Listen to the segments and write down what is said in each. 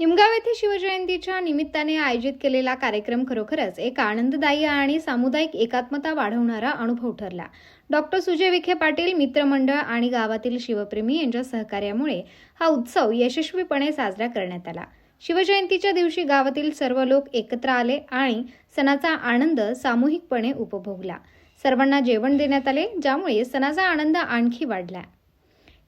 निमगाव येथे शिवजयंतीच्या निमित्ताने आयोजित केलेला कार्यक्रम खरोखरच एक आनंददायी आणि सामुदायिक एकात्मता वाढवणारा अनुभव ठरला. डॉक्टर सुजय विखे पाटील मित्रमंडळ आणि गावातील शिवप्रेमी यांच्या सहकार्यामुळे हा उत्सव यशस्वीपणे साजरा करण्यात आला. शिवजयंतीच्या दिवशी गावातील सर्व लोक एकत्र आले आणि सणाचा आनंद सामूहिकपणे उपभोगला. सर्वांना जेवण देण्यात आले ज्यामुळे सणाचा आनंद आणखी वाढला.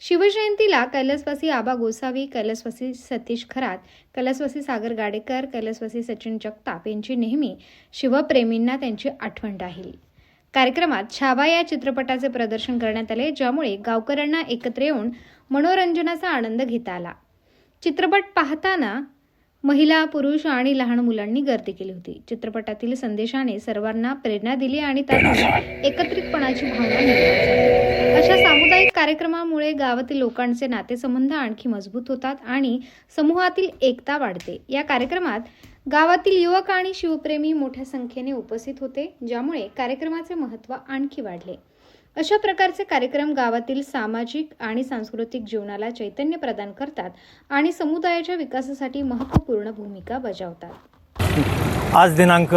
शिवजयंतीला कैलासवासी आबा गोसावी कैलासवासी सतीश खरात कैलासवासी सागर गाडेकर कैलासवासी सचिन जगताप यांची नेहमी शिवप्रेमींना त्यांची आठवण राहील. कार्यक्रमात छावा या चित्रपटाचे प्रदर्शन करण्यात आले ज्यामुळे गावकऱ्यांना एकत्र येऊन मनोरंजनाचा आनंद घेता आला. चित्रपट पाहताना महिला पुरुष आणि लहान मुलांनी गर्दी केली होती. चित्रपटातील संदेशाने सर्वांना प्रेरणा दिली आणि त्यातून एकत्रितपणाची भावना निर्माण अशा सामुदायिक कार्यक्रमामुळे गावातील लोकांचे नातेसंबंध आणखी मजबूत होतात आणि समूहातील एकता वाढते. या कार्यक्रमात गावातील युवक आणि शिवप्रेमी मोठ्या संख्येने उपस्थित होते ज्यामुळे कार्यक्रमाचे महत्त्व आणखी वाढले. अशा प्रकारचे कार्यक्रम गावातील सामाजिक आणि सांस्कृतिक जीवनाला चैतन्य प्रदान करतात आणि समुदायाच्या विकासासाठी महत्त्वपूर्ण भूमिका बजावतात. आज दिनांक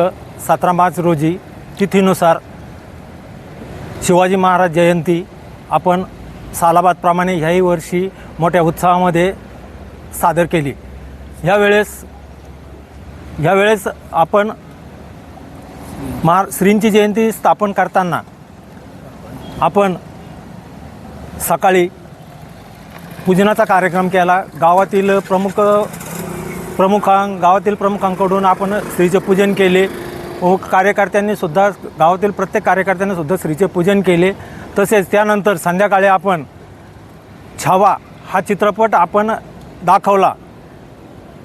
सतरा मार्च रोजी तिथीनुसार शिवाजी महाराज जयंती आपण सालाबादप्रमाणे ह्याही वर्षी मोठ्या उत्साहामध्ये सादर केली. ह्यावेळेस ह्यावेळेस आपण महा श्रींची जयंती स्थापन करताना आपण सकाळी पूजनाचा कार्यक्रम केला. गावातील प्रमुख प्रमुखां गावातील प्रमुखांकडून आपण स्त्रीचे पूजन केले. व कार्यकर्त्यांनी सुद्धा गावातील प्रत्येक कार्यकर्त्यांनी सुद्धा पूजन केले. तसेच त्यानंतर संध्याकाळी आपण छावा हा चित्रपट आपण दाखवला.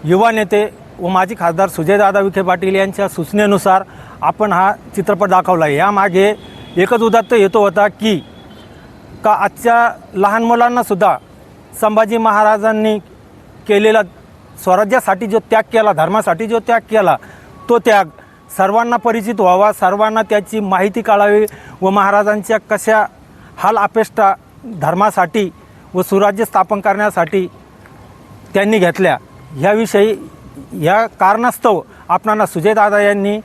युवा नेते व माजी खासदार सुजयदादा विखे पाटील यांच्या सूचनेनुसार आपण हा चित्रपट दाखवला. यामागे एकच उदात्त येतो होता की का आजच्या लहान मुलांनासुद्धा संभाजी महाराजांनी केलेला स्वराज्यासाठी जो त्याग केला धर्मासाठी जो त्याग केला तो त्याग सर्वांना परिचित व्हावा सर्वांना त्याची माहिती कळावी व महाराजांच्या कशा हाल अपेष्टा धर्मासाठी व सुराज्य स्थापन करण्यासाठी त्यांनी घेतल्या. ह्याविषयी या कारणास्तव आपणाला सुजयदादा यांनी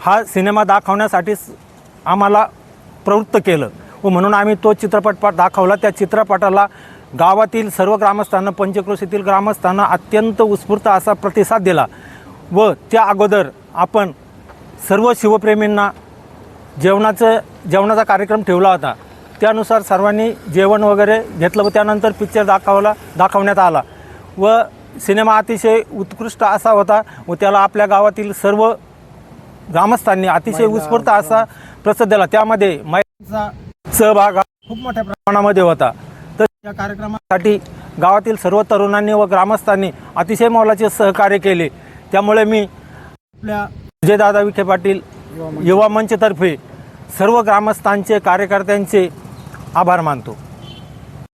हा सिनेमा दाखवण्यासाठी आम्हाला प्रवृत्त केलं. व म्हणून आम्ही तो चित्रपट पा- दाखवला. त्या चित्रपटाला गावातील सर्व ग्रामस्थांना पंचक्रोशीतील ग्रामस्थांना अत्यंत उत्स्फूर्त असा प्रतिसाद दिला. व त्या अगोदर आपण सर्व शिवप्रेमींना जेवणाचं जेवणाचा कार्यक्रम ठेवला होता. त्यानुसार सर्वांनी जेवण वगैरे घेतलं व त्यानंतर पिक्चर दाखवला दाखवण्यात आला. व सिनेमा अतिशय उत्कृष्ट असा होता व त्याला आपल्या गावातील सर्व ग्रामस्थांनी अतिशय उत्स्फूर्त असा प्रतिसाद दिला त्यामध्ये महिलांचा सहभाग हा खूप मोठ्या प्रमाणामध्ये होता. तर या कार्यक्रमासाठी गावातील सर्व तरुणांनी व ग्रामस्थांनी अतिशय मोलाचे सहकार्य केले. त्यामुळे मी आपल्या विजयदादा विखे पाटील युवा मंचतर्फे सर्व ग्रामस्थांचे कार्यकर्त्यांचे आभार मानतो.